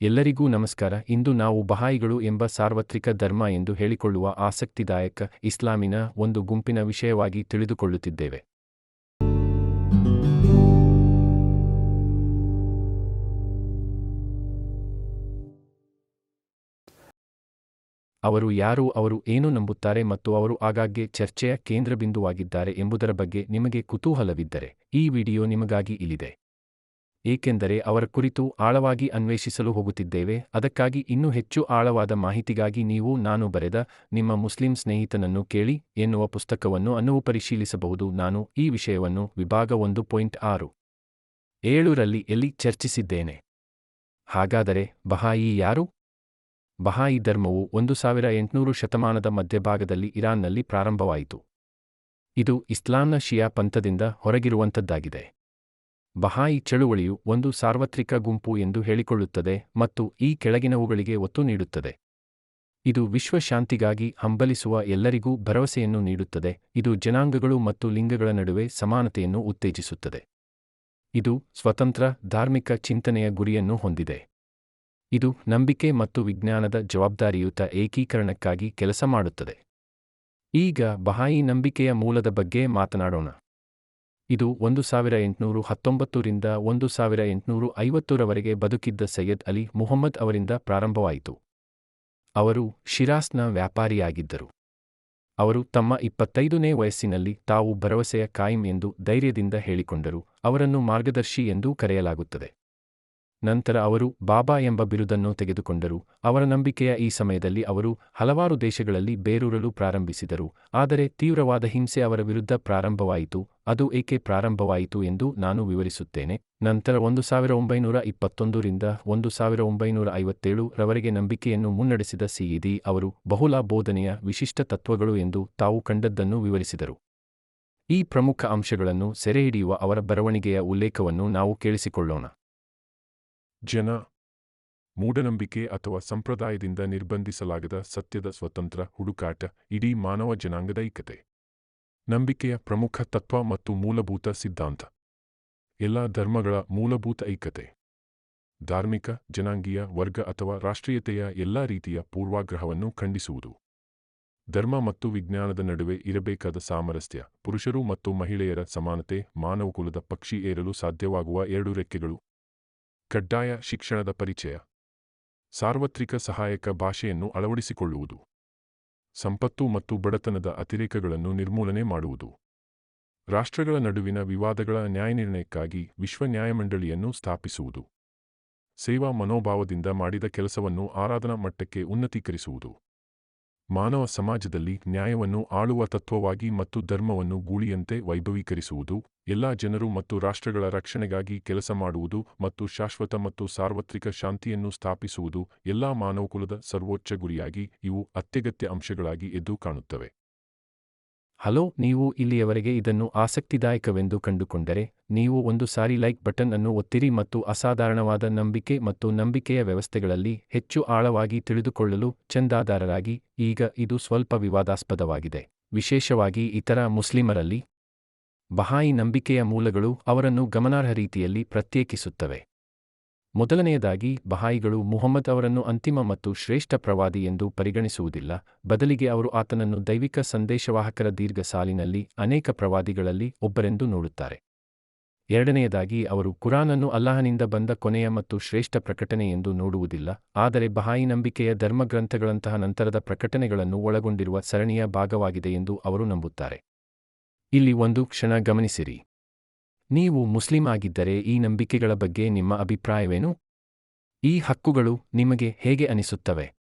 ಎಲ್ಲರಿಗೂ ನಮಸ್ಕಾರ. ಇಂದು ನಾವು ಬಹಾಯಿಗಳು ಎಂಬ ಸಾರ್ವತ್ರಿಕ ಧರ್ಮ ಎಂದು ಹೇಳಿಕೊಳ್ಳುವ ಆಸಕ್ತಿದಾಯಕ ಇಸ್ಲಾಮಿನ ಒಂದು ಗುಂಪಿನ ವಿಷಯವಾಗಿ ತಿಳಿದುಕೊಳ್ಳುತ್ತಿದ್ದೇವೆ. ಅವರು ಯಾರು, ಅವರು ಏನು ನಂಬುತ್ತಾರೆ ಮತ್ತು ಅವರು ಆಗಾಗ್ಗೆ ಚರ್ಚೆಯ ಕೇಂದ್ರಬಿಂದುವಾಗಿದ್ದಾರೆ ಎಂಬುದರ ಬಗ್ಗೆ ನಿಮಗೆ ಕುತೂಹಲವಿದ್ದರೆ ಈ ವಿಡಿಯೋ ನಿಮಗಾಗಿ ಇಲ್ಲಿದೆ. ಏಕೆಂದರೆ ಅವರ ಕುರಿತು ಆಳವಾಗಿ ಅನ್ವೇಷಿಸಲು ಹೋಗುತ್ತಿದ್ದೇವೆ, ಅದಕ್ಕಾಗಿ ಇನ್ನೂ ಹೆಚ್ಚು ಆಳವಾದ ಮಾಹಿತಿಗಾಗಿ ನೀವು ನಾನು ಬರೆದ ನಿಮ್ಮ ಮುಸ್ಲಿಂ ಸ್ನೇಹಿತನನ್ನು ಕೇಳಿ ಎನ್ನುವ ಪುಸ್ತಕವನ್ನು ಅನ್ನು ಪರಿಶೀಲಿಸಬಹುದು. ನಾನು ಈ ವಿಷಯವನ್ನು ವಿಭಾಗ ಒಂದು ಪಾಯಿಂಟ್ ಆರು ಏಳರಲ್ಲಿ ಎಲ್ಲಿ ಚರ್ಚಿಸಿದ್ದೇನೆ? ಹಾಗಾದರೆ ಬಹಾಯಿ ಯಾರು? ಬಹಾಯಿ ಧರ್ಮವು ಒಂದು ಸಾವಿರ ಎಂಟುನೂರು ಶತಮಾನದ ಮಧ್ಯಭಾಗದಲ್ಲಿ ಇರಾನ್ನಲ್ಲಿ ಪ್ರಾರಂಭವಾಯಿತು. ಇದು ಇಸ್ಲಾಂನ ಶಿಯಾ ಪಂಥದಿಂದ ಹೊರಗಿರುವಂಥದ್ದಾಗಿದೆ. ಬಹಾಯಿ ಚಳುವಳಿಯು ಒಂದು ಸಾರ್ವತ್ರಿಕ ಗುಂಪು ಎಂದು ಹೇಳಿಕೊಳ್ಳುತ್ತದೆ ಮತ್ತು ಈ ಕೆಳಗಿನವುಗಳಿಗೆ ಒತ್ತು ನೀಡುತ್ತದೆ. ಇದು ವಿಶ್ವಶಾಂತಿಗಾಗಿ ಹಂಬಲಿಸುವ ಎಲ್ಲರಿಗೂ ಭರವಸೆಯನ್ನು ನೀಡುತ್ತದೆ, ಇದು ಜನಾಂಗಗಳು ಮತ್ತು ಲಿಂಗಗಳ ನಡುವೆ ಸಮಾನತೆಯನ್ನು ಉತ್ತೇಜಿಸುತ್ತದೆ. ಇದು ಸ್ವತಂತ್ರ, ಧಾರ್ಮಿಕ ಚಿಂತನೆಯ ಗುರಿಯನ್ನು ಹೊಂದಿದೆ. ಇದು ನಂಬಿಕೆ ಮತ್ತು ವಿಜ್ಞಾನದ ಜವಾಬ್ದಾರಿಯುತ ಏಕೀಕರಣಕ್ಕಾಗಿ ಕೆಲಸ ಮಾಡುತ್ತದೆ. ಈಗ ಬಹಾಯಿ ನಂಬಿಕೆಯ ಮೂಲದ ಬಗ್ಗೆ ಮಾತನಾಡೋಣ. ಇದು ಒಂದು ಸಾವಿರ ಎಂಟುನೂರು ಹತ್ತೊಂಬತ್ತರಿಂದ ಒಂದು ಸಾವಿರ ಎಂಟುನೂರು ಐವತ್ತರವರೆಗೆ ಬದುಕಿದ್ದ ಸೈಯದ್ ಅಲಿ ಮುಹಮ್ಮದ್ ಅವರಿಂದ ಪ್ರಾರಂಭವಾಯಿತು. ಅವರು ಶಿರಾಸ್ನ ವ್ಯಾಪಾರಿಯಾಗಿದ್ದರು. ಅವರು ತಮ್ಮ ಇಪ್ಪತ್ತೈದನೇ ವಯಸ್ಸಿನಲ್ಲಿ ತಾವು ಭರವಸೆಯ ಕಾಯಂ ಎಂದು ಧೈರ್ಯದಿಂದ ಹೇಳಿಕೊಂಡರು, ಅವರನ್ನು ಮಾರ್ಗದರ್ಶಿ ಎಂದೂ ಕರೆಯಲಾಗುತ್ತದೆ. ನಂತರ ಅವರು ಬಾಬಾ ಎಂಬ ಬಿರುದನ್ನು ತೆಗೆದುಕೊಂಡರು. ಅವರ ನಂಬಿಕೆಯ ಈ ಸಮಯದಲ್ಲಿ ಅವರು ಹಲವಾರು ದೇಶಗಳಲ್ಲಿ ಬೇರೂರಲು ಪ್ರಾರಂಭಿಸಿದರು. ಆದರೆ ತೀವ್ರವಾದ ಹಿಂಸೆ ಅವರ ವಿರುದ್ಧ ಪ್ರಾರಂಭವಾಯಿತು. ಅದು ಏಕೆ ಪ್ರಾರಂಭವಾಯಿತು ಎಂದು ನಾನು ವಿವರಿಸುತ್ತೇನೆ. ನಂತರ ಒಂದು ಸಾವಿರ ಒಂಬೈನೂರ ಇಪ್ಪತ್ತೊಂದರಿಂದ ಒಂದು ಸಾವಿರ ಒಂಬೈನೂರ ಐವತ್ತೇಳು ರವರೆಗೆ ನಂಬಿಕೆಯನ್ನು ಮುನ್ನಡೆಸಿದ ಸಿಇದಿ ಅವರು ಬಹುಲ ಬೋಧನೆಯ ವಿಶಿಷ್ಟ ತತ್ವಗಳು ಎಂದು ತಾವು ಕಂಡದ್ದನ್ನು ವಿವರಿಸಿದರು. ಈ ಪ್ರಮುಖ ಅಂಶಗಳನ್ನು ಸೆರೆಹಿಡಿಯುವ ಅವರ ಬರವಣಿಗೆಯ ಉಲ್ಲೇಖವನ್ನು ನಾವು ಕೇಳಿಸಿಕೊಳ್ಳೋಣ. ಜನ ಮೂಢನಂಬಿಕೆ ಅಥವಾ ಸಂಪ್ರದಾಯದಿಂದ ನಿರ್ಬಂಧಿಸಲಾಗದ ಸತ್ಯದ ಸ್ವತಂತ್ರ ಹುಡುಕಾಟ ಇಡೀ ಮಾನವ ಜನಾಂಗದ ಐಕ್ಯತೆ. ನಂಬಿಕೆಯ ಪ್ರಮುಖ ತತ್ವ ಮತ್ತು ಮೂಲಭೂತ ಸಿದ್ಧಾಂತ. ಎಲ್ಲ ಧರ್ಮಗಳ ಮೂಲಭೂತ ಐಕ್ಯತೆ. ಧಾರ್ಮಿಕ, ಜನಾಂಗೀಯ ವರ್ಗ ಅಥವಾ ರಾಷ್ಟ್ರೀಯತೆಯ ಎಲ್ಲಾ ರೀತಿಯ ಪೂರ್ವಾಗ್ರಹವನ್ನು ಖಂಡಿಸುವುದು. ಧರ್ಮ ಮತ್ತು ವಿಜ್ಞಾನದ ನಡುವೆ ಇರಬೇಕಾದ ಸಾಮರಸ್ಯ, ಪುರುಷರು ಮತ್ತು ಮಹಿಳೆಯರ ಸಮಾನತೆ, ಮಾನವಕುಲದ ಪಕ್ಷಿ ಏರಲು ಸಾಧ್ಯವಾಗುವ ಎರಡು ರೆಕ್ಕೆಗಳು. ಕಡ್ಡಾಯ ಶಿಕ್ಷಣದ ಪರಿಚಯ. ಸಾರ್ವತ್ರಿಕ ಸಹಾಯಕ ಭಾಷೆಯನ್ನು ಅಳವಡಿಸಿಕೊಳ್ಳುವುದು. ಸಂಪತ್ತು ಮತ್ತು ಬಡತನದ ಅತಿರೇಕಗಳನ್ನು ನಿರ್ಮೂಲನೆ ಮಾಡುವುದು. ರಾಷ್ಟ್ರಗಳ ನಡುವಿನ ವಿವಾದಗಳ ನ್ಯಾಯನಿರ್ಣಯಕ್ಕಾಗಿ ವಿಶ್ವ ನ್ಯಾಯಮಂಡಳಿಯನ್ನು ಸ್ಥಾಪಿಸುವುದು. ಸೇವಾ ಮನೋಭಾವದಿಂದ ಮಾಡಿದ ಕೆಲಸವನ್ನು ಆರಾಧನಾ ಮಟ್ಟಕ್ಕೆ ಉನ್ನತೀಕರಿಸುವುದು. ಮಾನವ ಸಮಾಜದಲ್ಲಿ ನ್ಯಾಯವನ್ನು ಆಳುವ ತತ್ವವಾಗಿ ಮತ್ತು ಧರ್ಮವನ್ನು ಗೂಳಿಯಂತೆ ವೈಭವೀಕರಿಸುವುದು, ಎಲ್ಲಾ ಜನರು ಮತ್ತು ರಾಷ್ಟ್ರಗಳ ರಕ್ಷಣೆಗಾಗಿ ಕೆಲಸ ಮಾಡುವುದು ಮತ್ತು ಶಾಶ್ವತ ಮತ್ತು ಸಾರ್ವತ್ರಿಕ ಶಾಂತಿಯನ್ನು ಸ್ಥಾಪಿಸುವುದು ಎಲ್ಲಾ ಮಾನವಕುಲದ ಸರ್ವೋಚ್ಚ ಗುರಿಯಾಗಿ ಇವು ಅತ್ಯಗತ್ಯ ಅಂಶಗಳಾಗಿ ಎದ್ದು ಕಾಣುತ್ತವೆ. ಹಲೋ, ನೀವು ಇಲ್ಲಿಯವರೆಗೆ ಇದನ್ನು ಆಸಕ್ತಿದಾಯಕವೆಂದು ಕಂಡುಕೊಂಡರೆ, ನೀವು ಒಂದು ಸಾರಿ ಲೈಕ್ ಬಟನ್ ಅನ್ನು ಒತ್ತಿರಿ ಮತ್ತು ಅಸಾಧಾರಣವಾದ ನಂಬಿಕೆ ಮತ್ತು ನಂಬಿಕೆಯ ವ್ಯವಸ್ಥೆಗಳಲ್ಲಿ ಹೆಚ್ಚು ಆಳವಾಗಿ ತಿಳಿದುಕೊಳ್ಳಲು ಚಂದಾದಾರರಾಗಿ, ಈಗ ಇದು ಸ್ವಲ್ಪ ವಿವಾದಾಸ್ಪದವಾಗಿದೆ. ವಿಶೇಷವಾಗಿ ಇತರ ಮುಸ್ಲಿಮರಲ್ಲಿ ಬಹಾಯಿ ನಂಬಿಕೆಯ ಮೂಲಗಳು ಅವರನ್ನು ಗಮನಾರ್ಹ ರೀತಿಯಲ್ಲಿ ಪ್ರತ್ಯೇಕಿಸುತ್ತವೆ. ಮೊದಲನೆಯದಾಗಿ, ಬಹಾಯಿಗಳು ಮುಹಮ್ಮದ್ ಅವರನ್ನು ಅಂತಿಮ ಮತ್ತು ಶ್ರೇಷ್ಠ ಪ್ರವಾದಿ ಎಂದು ಪರಿಗಣಿಸುವುದಿಲ್ಲ. ಬದಲಿಗೆ ಅವರು ಆತನನ್ನು ದೈವಿಕ ಸಂದೇಶವಾಹಕರ ದೀರ್ಘ ಸಾಲಿನಲ್ಲಿ ಅನೇಕ ಪ್ರವಾದಿಗಳಲ್ಲಿ ಒಬ್ಬರೆಂದು ನೋಡುತ್ತಾರೆ. ಎರಡನೆಯದಾಗಿ, ಅವರು ಕುರಾನನ್ನು ಅಲ್ಲಾಹನಿಂದ ಬಂದ ಕೊನೆಯ ಮತ್ತು ಶ್ರೇಷ್ಠ ಪ್ರಕಟಣೆ ಎಂದು ನೋಡುವುದಿಲ್ಲ, ಆದರೆ ಬಹಾಯಿ ನಂಬಿಕೆಯ ಧರ್ಮಗ್ರಂಥಗಳಂತಹ ನಂತರದ ಪ್ರಕಟಣೆಗಳನ್ನು ಒಳಗೊಂಡಿರುವ ಸರಣಿಯ ಭಾಗವಾಗಿದೆ ಎಂದು ಅವರು ನಂಬುತ್ತಾರೆ. ಇಲ್ಲಿ ಒಂದು ಕ್ಷಣ ಗಮನಿಸಿರಿ. ನೀವು ಮುಸ್ಲಿಂ ಆಗಿದ್ದರೆ ಈ ನಂಬಿಕೆಗಳ ಬಗ್ಗೆ ನಿಮ್ಮ ಅಭಿಪ್ರಾಯವೇನು? ಈ ಹಕ್ಕುಗಳು ನಿಮಗೆ ಹೇಗೆ ಅನಿಸುತ್ತವೆ?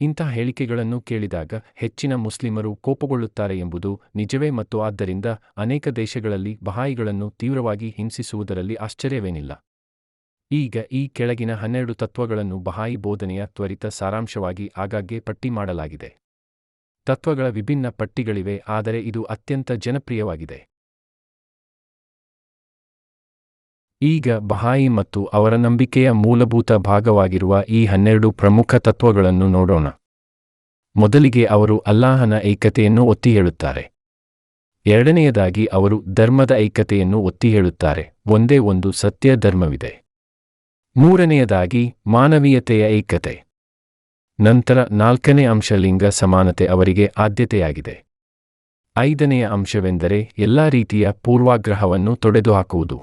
ಇಂಥ ಹೇಳಿಕೆಗಳನ್ನು ಕೇಳಿದಾಗ ಹೆಚ್ಚಿನ ಮುಸ್ಲಿಮರು ಕೋಪಗೊಳ್ಳುತ್ತಾರೆ ಎಂಬುದು ನಿಜವೇ ಮತ್ತು ಆದ್ದರಿಂದ ಅನೇಕ ದೇಶಗಳಲ್ಲಿ ಬಹಾಯಿಗಳನ್ನು ತೀವ್ರವಾಗಿ ಹಿಂಸಿಸುವುದರಲ್ಲಿ ಆಶ್ಚರ್ಯವೇನಿಲ್ಲ. ಈಗ ಈ ಕೆಳಗಿನ ಹನ್ನೆರಡು ತತ್ವಗಳನ್ನು ಬಹಾಯಿ ಬೋಧನೆಯ ತ್ವರಿತ ಸಾರಾಂಶವಾಗಿ ಆಗಾಗ್ಗೆ ಪಟ್ಟಿ ಮಾಡಲಾಗಿದೆ. ತತ್ವಗಳ ವಿಭಿನ್ನ ಪಟ್ಟಿಗಳಿವೆ, ಆದರೆ ಇದು ಅತ್ಯಂತ ಜನಪ್ರಿಯವಾಗಿದೆ. ಈಗ ಬಹಾಯಿ ಮತ್ತು ಅವರ ನಂಬಿಕೆಯ ಮೂಲಭೂತ ಭಾಗವಾಗಿರುವ ಈ ಹನ್ನೆರಡು ಪ್ರಮುಖ ತತ್ವಗಳನ್ನು ನೋಡೋಣ. ಮೊದಲಿಗೆ ಅವರು ಅಲ್ಲಾಹನ ಏಕತೆಯನ್ನು ಒತ್ತಿ ಹೇಳುತ್ತಾರೆ. ಎರಡನೆಯದಾಗಿ ಅವರು ಧರ್ಮದ ಐಕ್ಯತೆಯನ್ನು ಒತ್ತಿ ಹೇಳುತ್ತಾರೆ. ಒಂದೇ ಒಂದು ಸತ್ಯ ಧರ್ಮವಿದೆ. ಮೂರನೆಯದಾಗಿ ಮಾನವೀಯತೆಯ ಏಕತೆ ನಂತರ ನಾಲ್ಕನೇ ಅಂಶ ಲಿಂಗ ಸಮಾನತೆ ಅವರಿಗೆ ಆದ್ಯತೆಯಾಗಿದೆ. ಐದನೆಯ ಅಂಶವೆಂದರೆ ಎಲ್ಲಾ ರೀತಿಯ ಪೂರ್ವಾಗ್ರಹವನ್ನು ತೊಡೆದುಹಾಕುವುದು.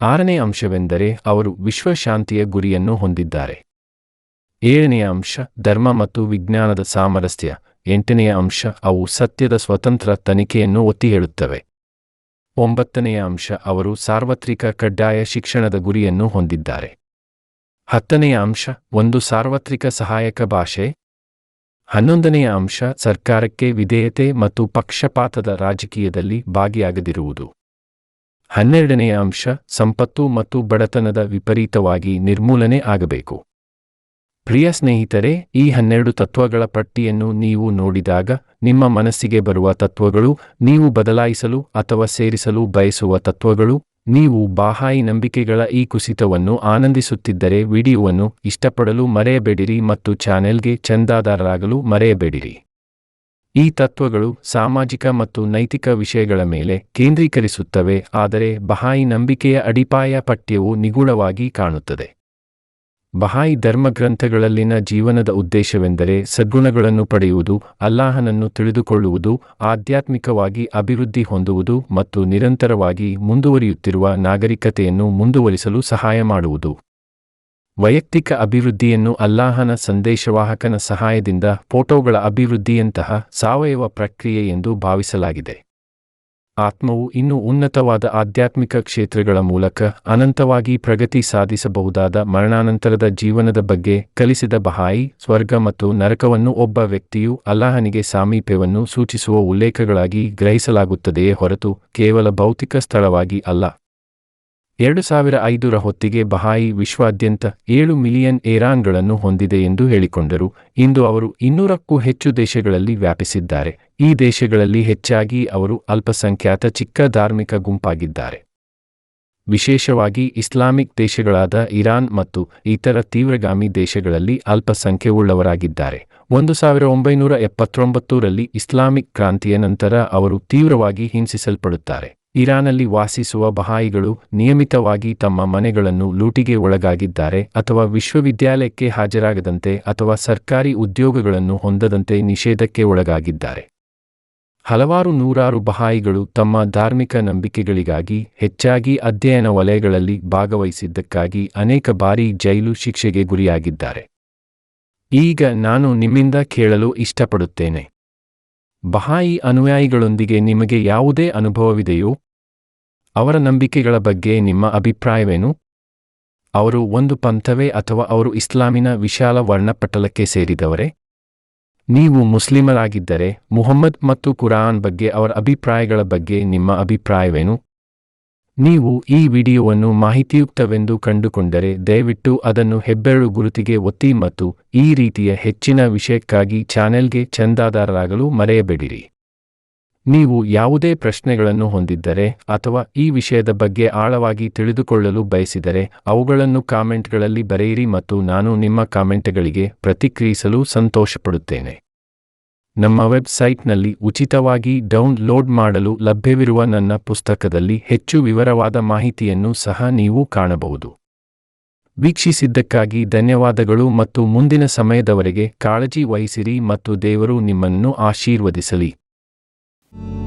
ಆರನೇ ಅಂಶವೆಂದರೆ ಅವರು ವಿಶ್ವಶಾಂತಿಯ ಗುರಿಯನ್ನು ಹೊಂದಿದ್ದಾರೆ. ಏಳನೆಯ ಅಂಶ, ಧರ್ಮ ಮತ್ತು ವಿಜ್ಞಾನದ ಸಾಮರಸ್ಯ. ಎಂಟನೆಯ ಅಂಶ, ಅವು ಸತ್ಯದ ಸ್ವತಂತ್ರ ತನಿಖೆಯನ್ನು ಒತ್ತಿ ಹೇಳುತ್ತವೆ ಒಂಬತ್ತನೆಯ ಅಂಶ, ಅವರು ಸಾರ್ವತ್ರಿಕ ಕಡ್ಡಾಯ ಶಿಕ್ಷಣದ ಗುರಿಯನ್ನು ಹೊಂದಿದ್ದಾರೆ. ಹತ್ತನೆಯ ಅಂಶ, ಒಂದು ಸಾರ್ವತ್ರಿಕ ಸಹಾಯಕ ಭಾಷೆ. ಹನ್ನೊಂದನೆಯ ಅಂಶ, ಸರ್ಕಾರಕ್ಕೆ ವಿಧೇಯತೆ ಮತ್ತು ಪಕ್ಷಪಾತದ ರಾಜಕೀಯದಲ್ಲಿ ಭಾಗಿಯಾಗದಿರುವುದು. ಹನ್ನೆರಡನೆಯ ಅಂಶ, ಸಂಪತ್ತು ಮತ್ತು ಬಡತನದ ವಿಪರೀತವಾಗಿ ನಿರ್ಮೂಲನೆ ಆಗಬೇಕು. ಪ್ರಿಯ ಸ್ನೇಹಿತರೆ, ಈ ಹನ್ನೆರಡು ತತ್ವಗಳ ಪಟ್ಟಿಯನ್ನು ನೀವು ನೋಡಿದಾಗ, ನಿಮ್ಮ ಮನಸ್ಸಿಗೆ ಬರುವ ತತ್ವಗಳು, ನೀವು ಬದಲಾಯಿಸಲು ಅಥವಾ ಸೇರಿಸಲು ಬಯಸುವ ತತ್ವಗಳು, ನೀವು ಬಾಹಾಯಿ ನಂಬಿಕೆಗಳ ಈ ಕುಸಿತವನ್ನು ಆನಂದಿಸುತ್ತಿದ್ದರೆ ವಿಡಿಯೋವನ್ನು ಇಷ್ಟಪಡಲು ಮರೆಯಬೇಡಿರಿ ಮತ್ತು ಚಾನೆಲ್ಗೆ ಚಂದಾದಾರರಾಗಲು ಮರೆಯಬೇಡಿರಿ. ಈ ತತ್ವಗಳು ಸಾಮಾಜಿಕ ಮತ್ತು ನೈತಿಕ ವಿಷಯಗಳ ಮೇಲೆ ಕೇಂದ್ರೀಕರಿಸುತ್ತವೆ, ಆದರೆ ಬಹಾಯಿ ನಂಬಿಕೆಯ ಅಡಿಪಾಯ ಪಠ್ಯವು ನಿಗೂಢವಾಗಿ ಕಾಣುತ್ತದೆ. ಬಹಾಯಿ ಧರ್ಮಗ್ರಂಥಗಳಲ್ಲಿನ ಜೀವನದ ಉದ್ದೇಶವೆಂದರೆ ಸದ್ಗುಣಗಳನ್ನು ಪಡೆಯುವುದು, ಅಲ್ಲಾಹನನ್ನು ತಿಳಿದುಕೊಳ್ಳುವುದು, ಆಧ್ಯಾತ್ಮಿಕವಾಗಿ ಅಭಿವೃದ್ಧಿ ಹೊಂದುವುದು ಮತ್ತು ನಿರಂತರವಾಗಿ ಮುಂದುವರಿಯುತ್ತಿರುವ ನಾಗರಿಕತೆಯನ್ನು ಮುಂದುವರಿಸಲು ಸಹಾಯ ಮಾಡುವುದು. ವೈಯಕ್ತಿಕ ಅಭಿವೃದ್ಧಿಯನ್ನು ಅಲ್ಲಾಹನ ಸಂದೇಶವಾಹಕನ ಸಹಾಯದಿಂದ ಫೋಟೋಗಳ ಅಭಿವೃದ್ಧಿಯಂತಹ ಸಾವಯವ ಪ್ರಕ್ರಿಯೆ ಎಂದು ಭಾವಿಸಲಾಗಿದೆ. ಆತ್ಮವು ಇನ್ನೂ ಉನ್ನತವಾದ ಆಧ್ಯಾತ್ಮಿಕ ಕ್ಷೇತ್ರಗಳ ಮೂಲಕ ಅನಂತವಾಗಿ ಪ್ರಗತಿ ಸಾಧಿಸಬಹುದಾದ ಮರಣಾನಂತರದ ಜೀವನದ ಬಗ್ಗೆ ಕಲಿಸಿದ ಬಹಾಯಿ, ಸ್ವರ್ಗ ಮತ್ತು ನರಕವನ್ನು ಒಬ್ಬ ವ್ಯಕ್ತಿಯು ಅಲ್ಲಾಹನಿಗೆ ಸಾಮೀಪ್ಯವನ್ನು ಸೂಚಿಸುವ ಉಲ್ಲೇಖಗಳಾಗಿ ಗ್ರಹಿಸಲಾಗುತ್ತದೆಯೇ ಹೊರತು ಕೇವಲ ಭೌತಿಕ ಸ್ಥಳವಾಗಿ ಅಲ್ಲ. ಎರಡು ಸಾವಿರ ಐದರ ಹೊತ್ತಿಗೆ ಬಹಾಯಿ ವಿಶ್ವಾದ್ಯಂತ ಏಳು ಮಿಲಿಯನ್ ಏರಾನ್ಗಳನ್ನು ಹೊಂದಿದೆ ಎಂದು ಹೇಳಿಕೊಂಡರು. ಇಂದು ಅವರು ಇನ್ನೂರಕ್ಕೂ ಹೆಚ್ಚು ದೇಶಗಳಲ್ಲಿ ವ್ಯಾಪಿಸಿದ್ದಾರೆ. ಈ ದೇಶಗಳಲ್ಲಿ ಹೆಚ್ಚಾಗಿ ಅವರು ಅಲ್ಪಸಂಖ್ಯಾತ ಚಿಕ್ಕ ಧಾರ್ಮಿಕ ಗುಂಪಾಗಿದ್ದಾರೆ. ವಿಶೇಷವಾಗಿ ಇಸ್ಲಾಮಿಕ್ ದೇಶಗಳಾದ ಇರಾನ್ ಮತ್ತು ಇತರ ತೀವ್ರಗಾಮಿ ದೇಶಗಳಲ್ಲಿ ಅಲ್ಪಸಂಖ್ಯೆಯುಳ್ಳವರಾಗಿದ್ದಾರೆ ಒಂದು ಸಾವಿರ ಒಂಬೈನೂರ ಎಪ್ಪತ್ತೊಂಬತ್ತರಲ್ಲಿ ಇಸ್ಲಾಮಿಕ್ ಕ್ರಾಂತಿಯ ನಂತರ ಅವರು ತೀವ್ರವಾಗಿ ಹಿಂಸಿಸಲ್ಪಡುತ್ತಾರೆ. ಇರಾನಲ್ಲಿ ವಾಸಿಸುವ ಬಹಾಯಿಗಳು ನಿಯಮಿತವಾಗಿ ತಮ್ಮ ಮನೆಗಳನ್ನು ಲೂಟಿಗೆ ಒಳಗಾಗಿದ್ದಾರೆ ಅಥವಾ ವಿಶ್ವವಿದ್ಯಾಲಯಕ್ಕೆ ಹಾಜರಾಗದಂತೆ ಅಥವಾ ಸರ್ಕಾರಿ ಉದ್ಯೋಗಗಳನ್ನು ಹೊಂದದಂತೆ ನಿಷೇಧಕ್ಕೆ ಒಳಗಾಗಿದ್ದಾರೆ. ಹಲವಾರು ನೂರಾರು ಬಹಾಯಿಗಳು ತಮ್ಮ ಧಾರ್ಮಿಕ ನಂಬಿಕೆಗಳಿಗಾಗಿ ಹೆಚ್ಚಾಗಿ ಅಧ್ಯಯನ ವಲಯಗಳಲ್ಲಿ ಭಾಗವಹಿಸಿದ್ದಕ್ಕಾಗಿ ಅನೇಕ ಬಾರಿ ಜೈಲು ಶಿಕ್ಷೆಗೆ ಗುರಿಯಾಗಿದ್ದಾರೆ. ಈಗ ನಾನು ನಿಮ್ಮಿಂದ ಕೇಳಲು ಇಷ್ಟಪಡುತ್ತೇನೆ. ಬಹಾಯಿ ಅನುಯಾಯಿಗಳೊಂದಿಗೆ ನಿಮಗೆ ಯಾವುದೇ ಅನುಭವವಿದೆಯೋ ಅವರ ನಂಬಿಕೆಗಳ ಬಗ್ಗೆ ನಿಮ್ಮ ಅಭಿಪ್ರಾಯವೇನು? ಅವರು ಒಂದು ಪಂಥವೇ ಅಥವಾ ಅವರು ಇಸ್ಲಾಮಿನ ವಿಶಾಲ ವರ್ಣಪಟಲಕ್ಕೆ ಸೇರಿದವರೇ? ನೀವು ಮುಸ್ಲಿಮರಾಗಿದ್ದರೆ ಮುಹಮ್ಮದ್ ಮತ್ತು ಕುರಾನ್ ಬಗ್ಗೆ ಅವರ ಅಭಿಪ್ರಾಯಗಳ ಬಗ್ಗೆ ನಿಮ್ಮ ಅಭಿಪ್ರಾಯವೇನು? ನೀವು ಈ ವಿಡಿಯೋವನ್ನು ಮಾಹಿತಿಯುಕ್ತವೆಂದು ಕಂಡುಕೊಂಡರೆ ದಯವಿಟ್ಟು ಅದನ್ನು ಹೆಬ್ಬೆರಳು ಗುರುತಿಗೆ ಒತ್ತಿ ಮತ್ತು ಈ ರೀತಿಯ ಹೆಚ್ಚಿನ ವಿಷಯಕ್ಕಾಗಿ ಚಾನೆಲ್ಗೆ ಚಂದಾದಾರರಾಗಲು ಮರೆಯಬೇಡಿರಿ. ನೀವು ಯಾವುದೇ ಪ್ರಶ್ನೆಗಳನ್ನು ಹೊಂದಿದ್ದರೆ ಅಥವಾ ಈ ವಿಷಯದ ಬಗ್ಗೆ ಆಳವಾಗಿ ತಿಳಿದುಕೊಳ್ಳಲು ಬಯಸಿದರೆ ಅವುಗಳನ್ನು ಕಾಮೆಂಟ್ಗಳಲ್ಲಿ ಬರೆಯಿರಿ ಮತ್ತು ನಾನು ನಿಮ್ಮ ಕಾಮೆಂಟ್ಗಳಿಗೆ ಪ್ರತಿಕ್ರಿಯಿಸಲು ಸಂತೋಷಪಡುತ್ತೇನೆ. ನಮ್ಮ ವೆಬ್ಸೈಟ್ನಲ್ಲಿ ಉಚಿತವಾಗಿ ಡೌನ್ಲೋಡ್ ಮಾಡಲು ಲಭ್ಯವಿರುವ ನನ್ನ ಪುಸ್ತಕದಲ್ಲಿ ಹೆಚ್ಚು ವಿವರವಾದ ಮಾಹಿತಿಯನ್ನು ಸಹ ನೀವು ಕಾಣಬಹುದು. ವೀಕ್ಷಿಸಿದ್ದಕ್ಕಾಗಿ ಧನ್ಯವಾದಗಳು ಮತ್ತು ಮುಂದಿನ ಸಮಯದವರೆಗೆ ಕಾಳಜಿ ವಹಿಸಿರಿ ಮತ್ತು ದೇವರು ನಿಮ್ಮನ್ನು ಆಶೀರ್ವದಿಸಲಿ. Thank you.